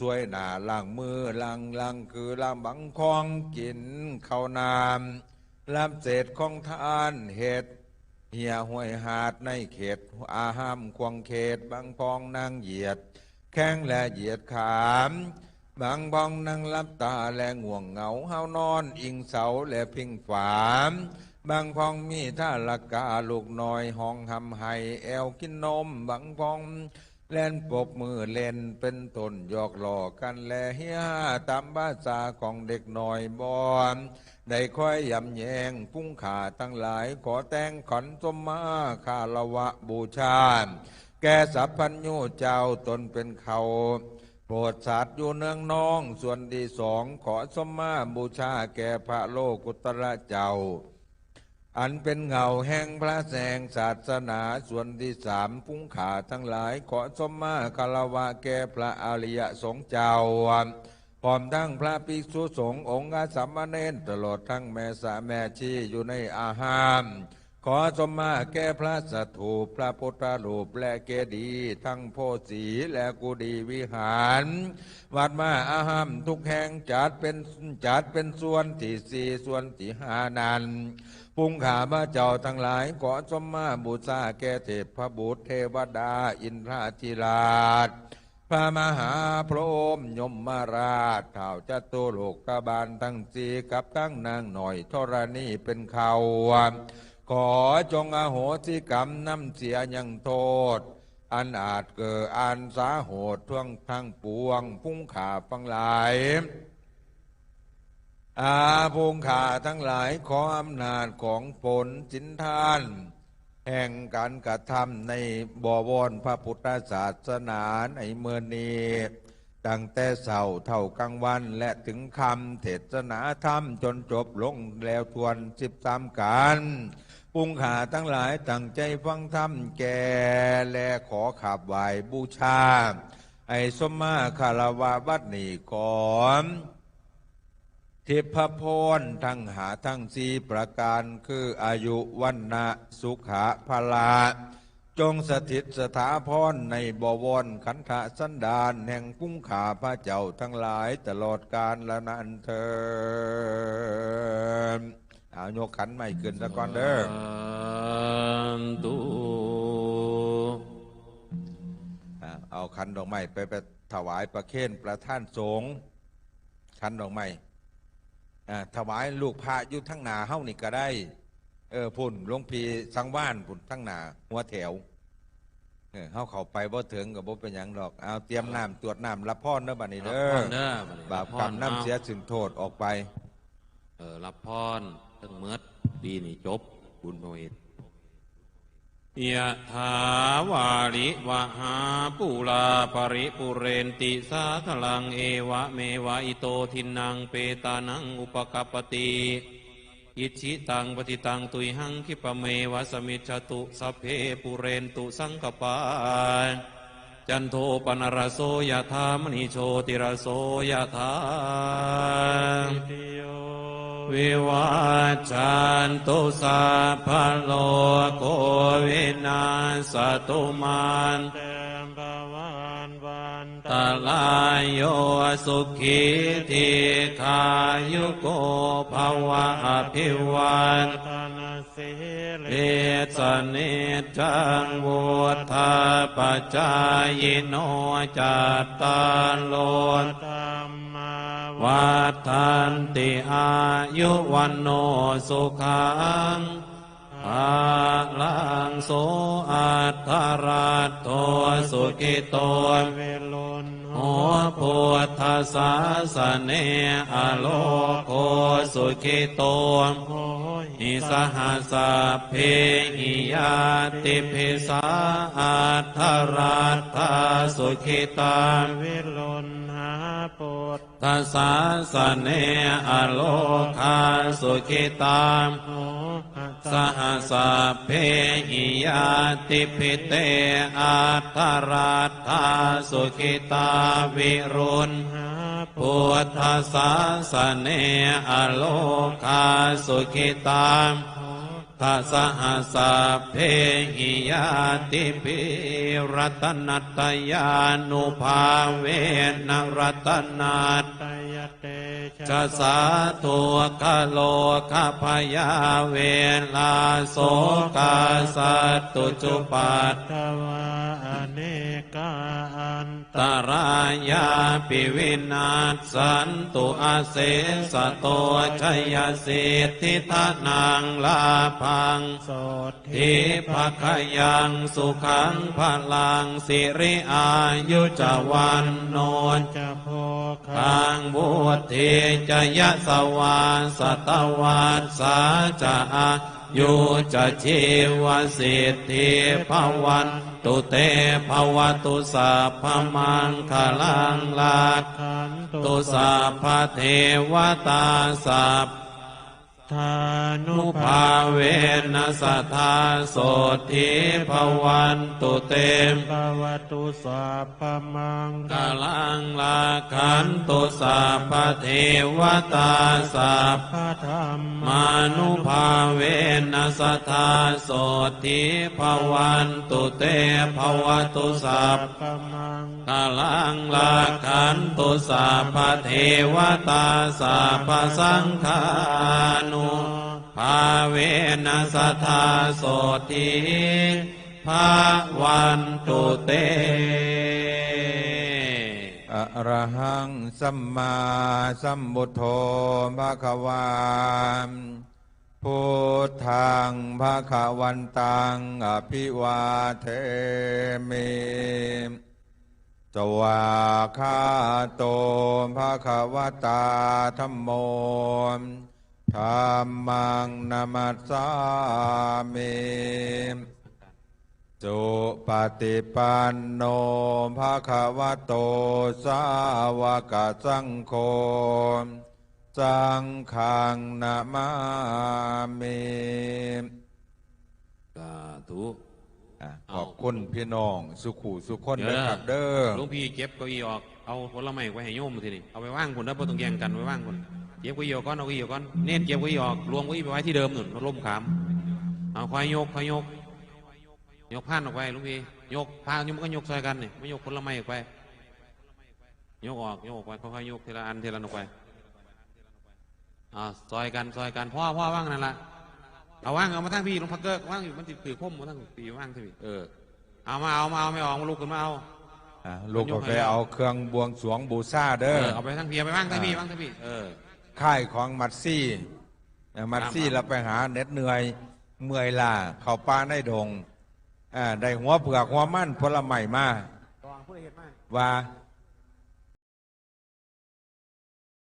ช่วยหนาล้างมือล้างล้างคือล้างบังคองกินข้าวนามรับเศษของทานเหตุเหี่ยห้วยหาดในเขตอาห้ามควงเขตบางพองนางเหยียด แข้งและเหยียดขามบางพองนั่งลับตาและง่วงเหงาเฮานอน อิงเสาและพิงฝามบางพองมีท่าละกาลูกน้อยห้องหำไห้แอวกินนมบางพอง เล่นปบมือเล่นเป็นตนหยอกหลอกกันแลเฮียตามภาษาของเด็กหน่อยบอนได้ค่อยยำแยงพุ่งขาตั้งหลายขอแต่งขอนสมมาคาละวะบูชา แกสัพพัญญูเจ้าตนเป็นเขาโปรดสัตว์อยู่เนืองน้อง ส่วนที่สองขอสมมาบูชาแก่พระโลกุตระเจ้า อันเป็นเงาแห่งพระแสงศาสนาส่วนที่สามพุ่งขาทั้งหลาย ขอสมมาคารวะแก่พระอริยสงฆ์เจ้าพร้อมทั้งพระภิกษุสงฆ์องค์อาสาเณรตลอดทั้งแม่สาแม่ชีอยู่ในอาหารขอสมมาแก่พระสัตถูพระพุทธรูปและเกดีทั้งโพสีและกุดีวิหาร วัดมาอาหามทุกแห่งจัดเป็นจัดเป็นส่วนที่สี่ส่วนที่ห้านั้น ปุงขาพระเจ้าทั้งหลายขอสมมาบูชาแก่เทพพระบุตรเทวดาอินทราธิราช พระมหาพรหมยมมาราชเท่าจะตุโลกบาลทั้งสีกับทั้งนางหน่อยธรณีเป็นเขาขอจงอโหสิกรรมน้ำเสียยังโทษ อันอาจเกิดอันสาโหดท่วงทั้งปวงพุ่งขาฟังหลาย อาพงขาทั้งหลายขออำนาจของผลสินทาน แห่งการกระทำในบวรพระพุทธศาสนาในเมือนีตั้งแต่เสาเท่ากลางวันและถึงคำเทศนาธรรมจนจบลงแล้วทวนสิบสามการปุงขาทั้งหลายตั้งใจฟังธรรมแก่และขอขับไหวบูชา ไอสมมาคารวะวัดนีก่อน ทิพพรทั้งหาทั้งสีประการคืออายุวันนะสุขะพลา จงสถิตสถาพรในบวรขันธสันดานแห่งกุ้งขาพระเจ้าทั้งหลายตลอดกาลละนันเทินเอาโยกขันไม่ขึ้นสะก่อนเด้อนตุเอาขันดอกไม้ไปไปถวายประเคนประท่านสงขันดอกไม้อ่ ถวายลูกพระอยู่ทั้งหนาเฮ้านี่ก็ได้ เออพุ่นหลวงพีสังว่านพุ่นทั้งหนาหัวแถวเออเฮาเข้าไปบ่ถึงกับบ่เป็นหยังดอกเอาเตรียมน้ำตรวจน้ำรับพรเด้อบัดนี้รับเด้พอรเด้อบัดนี้บาปรับพกรรรมน้ำเสียสึงโทษออกไป เออรับพรทั้งเมดปีนี่จบบุญพระเวท ยะถาวาริวะหาปุราปริปุเรนติสาคลังเอวะเมวะอิโตทินังเปตานังอุปกปปติอิชิตังปฏิตังตุยหังคิปะเมวะสมิจตุสัพเพปุเรนตุสังกปาจันโทปนรโสยะธามณิโชติรโสยะธา วิวัจจันตุสัพพโลโควินาสตุมันเตมปวันวันตาลายโยสุขีทีขายุโกภวะอภิวันตนาสิเอสนิจังวุธาปจายโนจัตตาโลธร วัฏันติอายุวันโนสุขังภาลังโสอัตถราชโตสุกิโตเวลุนโหพุทธศาสเนอโลโกสุกิโตอิสหัสเพหิยาติภิสาอัตถราชาสุขิตาเวลุน ปุตตสาสเนอโลคาสุขิตามสหัสสะเพหิยาติภิเตอัตถราธาสุขิตาวิรุณพุทธสาสเนอโลคาสุขิตาม ทัสหะสะเพหิยาติปิรัตนัตยานุภาเวนรัตนัตยเตจะสาตัวคโลคพยาเวลาโสกาสัตตุจุปัตตวาอน ตรายาปิวินาศสันตุอาเสสะโตชัยสิทธิทานังลาพังโสดทิภคยังสุขังพลังสิริอายุจวันโนจะโพคาทางบุตรจยสวาสตวัสสาจะ อายุจะชีวสิทธิภวันตุเตภวตุสัพพมังคลังลาคันตุตุสัพพเทวตาสัพ ธานุภาเวนัสทธาโสทิภวันตุเตมภวตุสัพมังกาลังลาขันตุสัพเทวตาสัพธรรมมานุภาเวนัสทธาโสทิภวันตุเตภวตุสัพมังกาลังลาขันตุสัพเทวตาสัพพสังฆานุภาเวนัสทธาโสทิภาวันตุเตอระหังสัมมาสัมพุทโธภะคะวาพุทธังภะคะวันตังอภิวาเทมิสวาคาโตภะคะวตาธัมโม ธรรมังนามัสสามิสุปฏิปันโนภาควะโตสาวกสังโฆสังฆังนามามิสาธุอะขอบคุณพี่น้องสุขูสุขคนเดี๋ยวนะนะครับเด้อหลวงพี่เก็บเก้าอี้ออก เอาผลไม้ไว้ให้โยมทีนี่เอาไปว่างคนนะบ่ต้องแย่งกันไว้ว่างคนเก็บเก้าอี้ออกก่อนเอาเก้าอี้ออกก่อนเน้นเก็บเก้าอี้ออกรวมเก้าอี้ไปไว้ที่เดิมหนุนร่มขามเอาควายยกควายยก ยกผ่านออกไปหลวงพี่ยกพาโยมก็ยกซอยกันนี่ไม่ยกผลไม้ออกไป ยกออกยกออกไปค่อยๆยกทีละอันทีละอันออกไปอ่าซอยกันซอยกันพ่อพ่อว่างนั่นละเอาว่างเอามาทั้งพี่หลวงพักเกอร์ว่างอยู่มันติดถือพุ่มมาทั้งปีว่างทั้งพี่เออเอามาเอามาเอาไม่ออกมาลุกขึ้นมาเอาอะลูกก็ไปเอาเครื่องบวงสรวงบูชาเอเด้ออเอาไปทั้งเพียไปบ้างทั้งพี่บ้างทั้งพี่เออ ค่ายของมัดซี่อะมัดซี่ครับเราไปหาเหน็ดเหนื่อยเมื่อยล่าเข้าป่าในดงอ่าได้หัวเผือกหัวมั่นผลไม้มาว่า